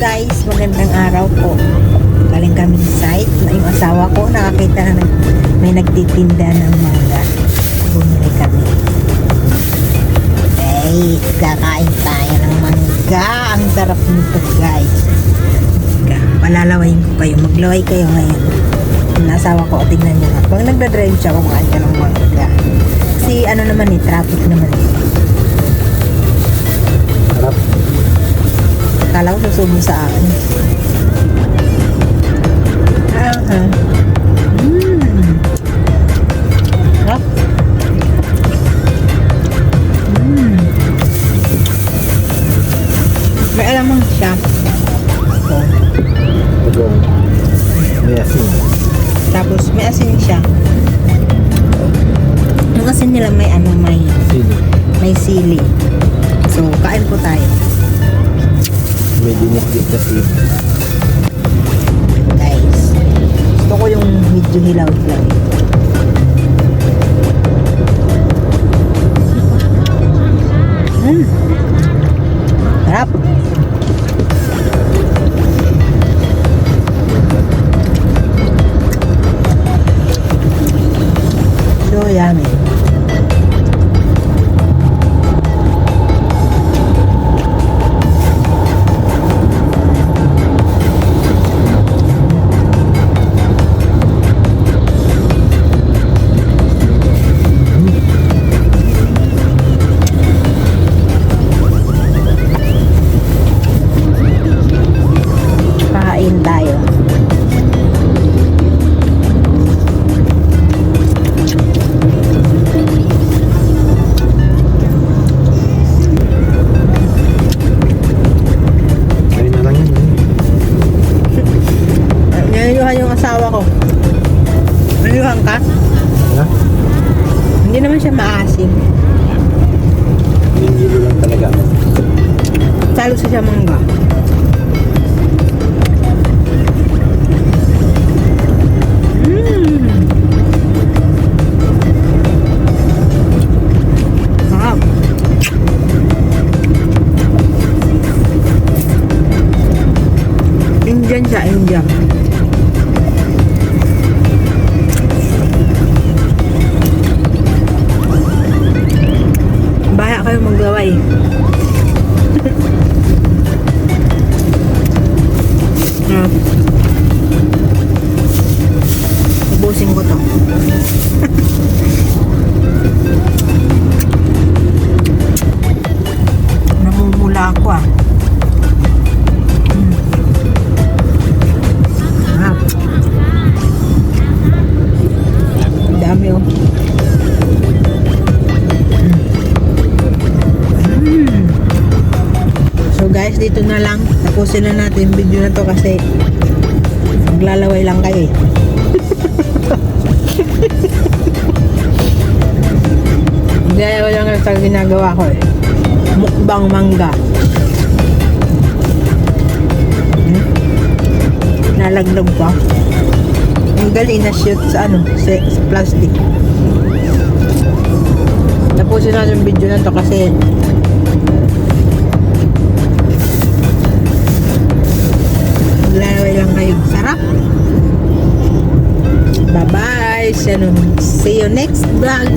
guys, magandang araw po. Galing kami sa site na yung asawa ko nakakita na may nagtitinda ng mangga. Bumili kami. Okay, kakain tayo ng mangga. Ang sarap nito guys. Palalawayin ko kayo. Maglaway kayo ngayon. Yung asawa ko, tingnan nyo nga. Pag nagdadrive siya, kumain ka ng mangga. Kasi ano naman eh, traffic naman eh. Kala ko susubo sa akin. Aha. Mmm. Sarap. Mmm. May alamang siya. Oh. May asin. Tapos may asin siya. Yung asin nila may ano, may, Sili. may sili. So, kain po tayo. Dinikdik na sili. Guys. Gusto ko yung medyo hilaw-hilaw. Mm. Sarap. So yummy. Ka? Ha? Hindi naman siya maasim. Yung lang talaga. Salo sa siya mangga. Sarap. Indian siya, Indian. Ubusin ko to. Namumula ako ah. Mm. Ah. Dami oh. Mm. So guys, dito na lang. Tapusin na natin yung video na to kasi maglalaway lang kayo eh. Gaya lang sa ginagawa ko eh. Mukbang mangga. Hmm? Nalaglag pa. Ang galing na shoot sa ano, sa, sa plastic. Tapusin natin yung video na to kasi See you next vlog.